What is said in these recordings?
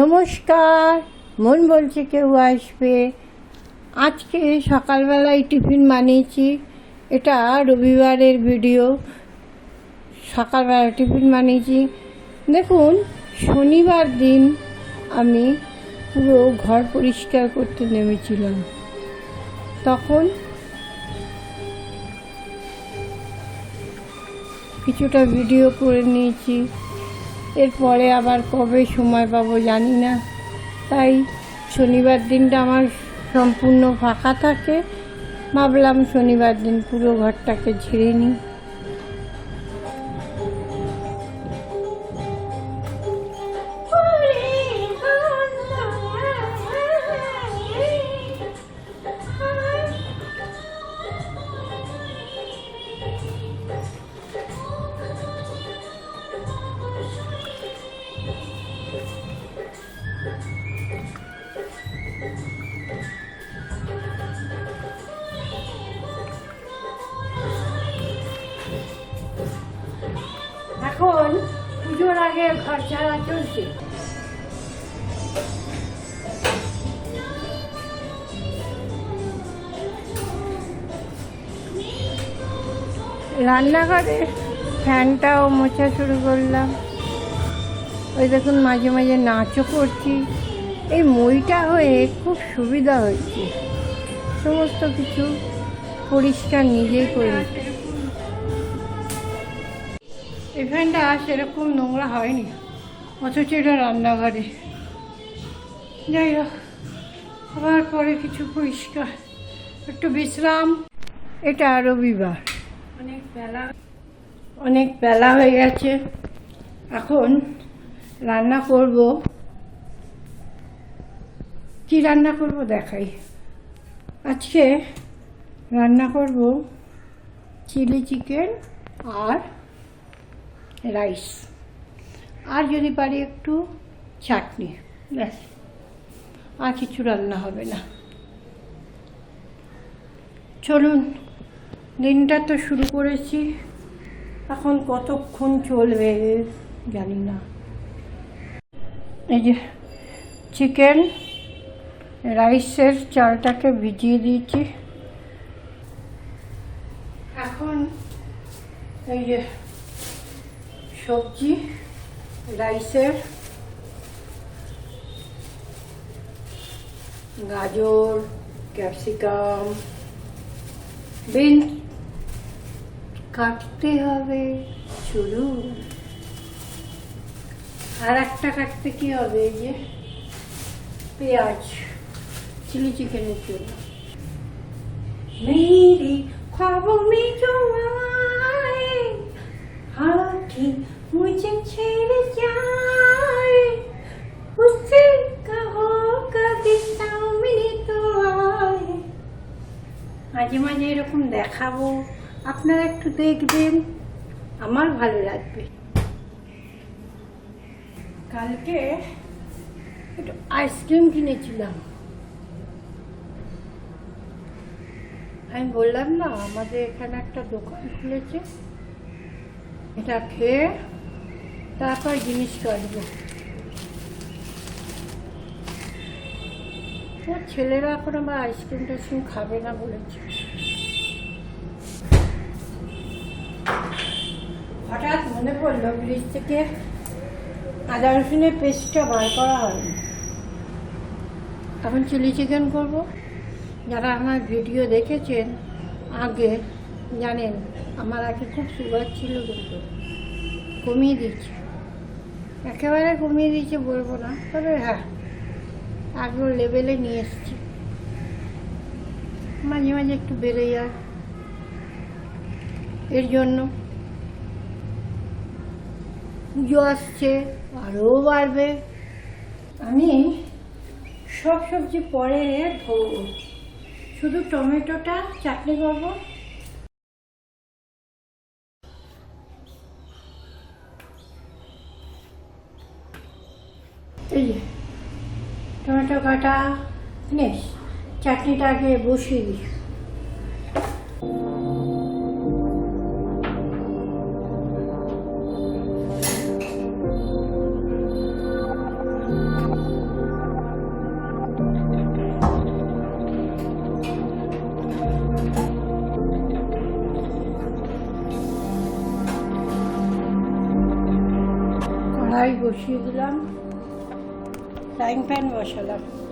নমস্কার, মন বলছে কেউ আসবে। আজকে সকালবেলায় টিফিন বানিয়েছি। এটা রবিবারের ভিডিও। সকালবেলা টিফিন বানিয়েছি। দেখুন, শনিবার দিন আমি পুরো ঘর পরিষ্কার করতে নেমেছিলাম। তখন কিছুটা ভিডিও করে নিয়েছি। এরপরে আবার কবে সময় পাবো জানি না। তাই শনিবার দিনটা আমার সম্পূর্ণ ফাঁকা থাকে। ভাবলাম শনিবার দিন পুরো ঘরটাকে ঝেড়ে নিই। চলছে। রান্নাঘরে ফ্যানটাও মোছা শুরু করলাম। ওই দেখুন মাঝে মাঝে নাচও করছি। এই মইটা হয়ে খুব সুবিধা হয়েছে। সমস্ত কিছু পরিষ্কার নিজেই করে এই ফ্যানটা সেরকম নোংরা হয়নি। অথচ এটা রান্নাঘরে। যাই হোক, আবার পরে কিছু পরিষ্কার। একটু বিশ্রাম। এটা রবিবার অনেক বেলা। অনেক বেলা হয়ে গেছে। এখন রান্না করব। কি রান্না করব দেখাই। আজকে রান্না করব চিলি চিকেন আর রাইস। আর যদি পারি একটু চাটনি, ব্যাস। আর কিছু রান্না হবে না। চলুন, দিনটা তো শুরু করেছি। এখন কতক্ষণ চলবে জানি না। এই যে চিকেন, রাইসের চালটাকে ভিজিয়ে দিয়েছি। এখন এই যে সবজি রাইসের গাজর, ক্যাপসিকাম, বিন। কাটতে হবে শুরু আর একটা কাটতে কি হবে? যে পেঁয়াজ, চিলি চিকেনের জন্য। মেরি খবর মিঠো হাতি मुझे छेड़ जाए उससे कहो कभी सामने तो आए মাঝে মাঝে এরকম দেখাবো আপনারা একটু দেখবেন আমার ভালো লাগবে কালকে একটু আইসক্রিম কিনেছিলাম আমি বললাম না আমাদের এখানে একটা দোকান খুলেছে এটা খেয়ে তারপর জিনিস কাটবো। ওর ছেলেরা এখন আমার আইসক্রিম টাইসক্রিম খাবে না বলেছে। হঠাৎ মনে পড়ল ব্রিজ থেকে আদা রসুনের পেস্টটা বার করা হয়নি। এখন চিলি চিকেন করব। যারা আমার ভিডিও দেখেছেন আগে জানেন, আমার আগে খুব সুগার ছিল কিন্তু কমিয়ে দিচ্ছে। একেবারে কমিয়ে দিয়েছে, বলব না। তবে হ্যাঁ আগের লেভেলে নিয়ে এসছি। মাঝে মাঝে একটু বেড়ে যায়। এর জন্য পুজো আসছে আরও বাড়বে। আমি সব সবজি পরে ধোবো। শুধু টমেটোটা, চাটনি করব এই যে কাটা নেস চাটনিটা আগে বসিয়ে দিই। কড়াই বসিয়ে দিলাম। frying pan washer lang.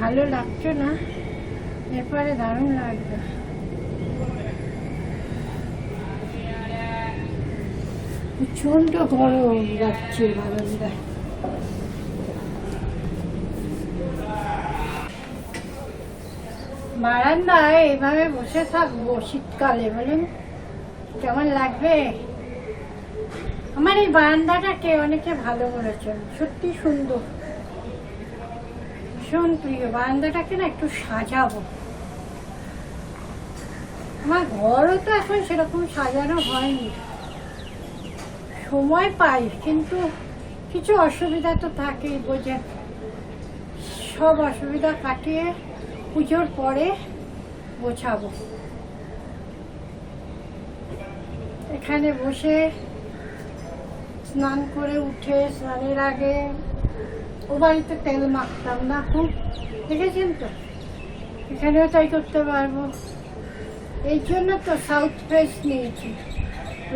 ভালো লাগছে না এরপরে দারুণ লাগবে। প্রচণ্ড গরম যাচ্ছে বারান্দায়। বারান্দায় এভাবে বসে থাকব শীতকালে, বলুন, কেমন লাগবে? আমার এই বারান্দাটাকে অনেকে ভালো বলেছেন সত্যি সুন্দর। ভীষণ প্রিয়। বারান্দাটাকে না একটু সাজাবো। আমার ঘরও তো এখন সেরকম সাজানো হয়নি। সময় পাই, কিন্তু কিছু অসুবিধা তো থাকেই বোঝেন সব অসুবিধা কাটিয়ে পুজোর পরে গোছাবো। এখানে বসে স্নান করে উঠে স্নানের আগে ও বাড়িতে তেল মাখতাম না, খুব দেখেছেন তো? এখানেও তাই করতে পারব। এই জন্য তো সাউথ ফেস নিয়েছি।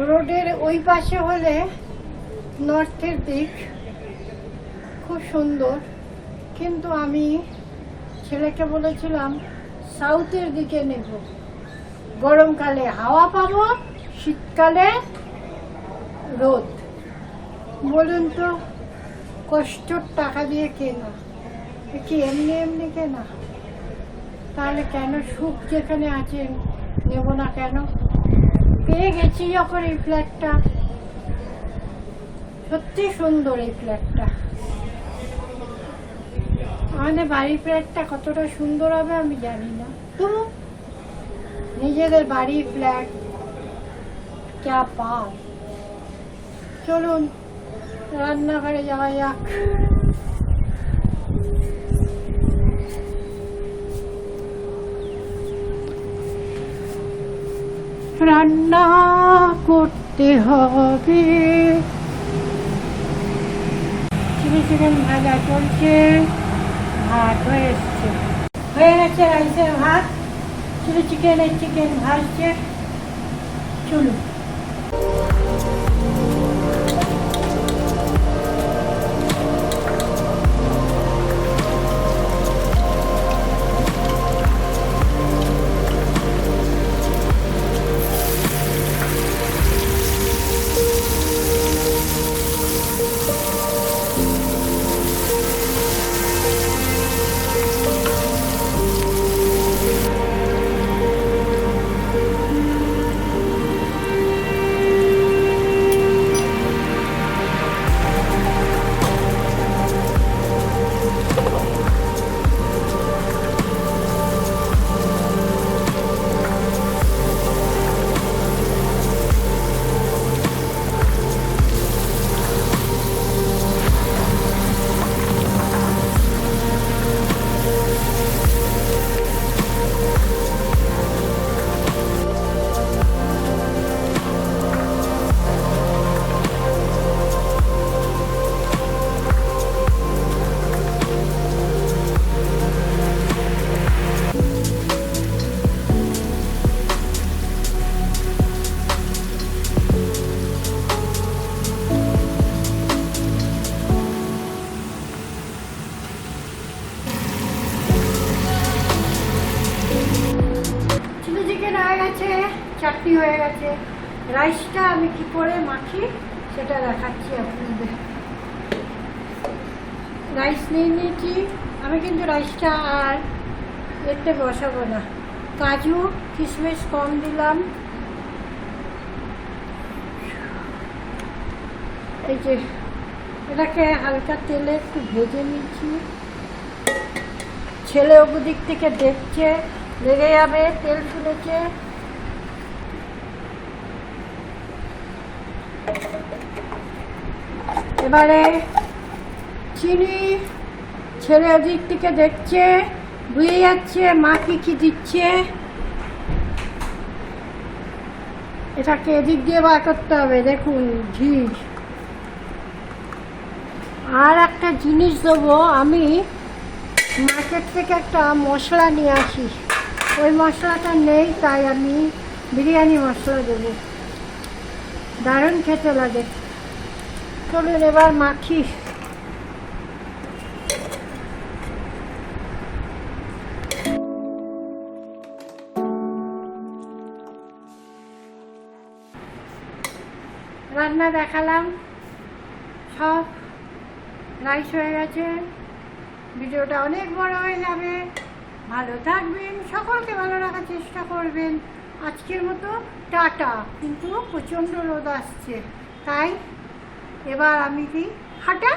রোডের ওই পাশে হলে নর্থের দিক খুব সুন্দর। কিন্তু আমি ছেলেকে বলেছিলাম সাউথের দিকে নেব। গরমকালে হাওয়া পাবো, শীতকালে রোদ। বলুন তো কষ্টর টাকা দিয়ে কেনা। কি এমনি এমনি কেনা? তাহলে কেন সুখ যেখানে আছে নেব না কেন? পেয়ে গেছি যখন এই ফ্ল্যাটটা সত্যি সুন্দর এই ফ্ল্যাটটা আমাদের বাড়ির ফ্ল্যাটটা কতটা সুন্দর হবে আমি জানি না। তো নিজেদের বাড়ি ফ্ল্যাট ক্যা পাও চলুন। যাওয়া রান্না করতে হবে। চিলি চিকেন ভাজা চলছে, ভাত হয়ে এসছে। হয়ে গেছে রাইসের ভাত। চিলি চিকেনের চিকেন ভাজছে। চলুন। গেছে চাটনি হয়ে গেছে। রাইসটা আমি কি করে মাখি সেটা দেখাচ্ছি আপনাদের। রাইস নিয়ে নিয়েছি। আমি কিন্তু রাইসটা আর এতে বসাবো না। কাজু, কিশমিশ কম দিলাম। এই যে এটাকে হালকা তেলে একটু ভেজে নিচ্ছি। ছেলে ওপর দিক থেকে দেখছে, লেগে যাবে, তেল তুলেছে এবারে চিনি ছেলে ওদিক থেকে দেখছে বুঝে যাচ্ছে, মা কি কি দিচ্ছে? এটাকে এদিক দিয়ে বার করতে হবে, দেখুন ঘি আর একটা জিনিস দেবো, আমি মার্কেট থেকে একটা মশলা নিয়ে আসি। ওই মশলাটা নেই, তাই আমি বিরিয়ানি মশলা দেবো। দারুণ খেতে লাগে। চলুন এবার মাখি। রান্না দেখালাম। সব রাইস হয়ে গেছে। ভিডিওটা অনেক বড় হয়ে যাবে। ভালো থাকবেন, সকলকে ভালো রাখার চেষ্টা করবেন। আজকের মতো টাটা। কিন্তু প্রচণ্ড রোদ আসছে। তাই এবার আমি কি? হাঁটা?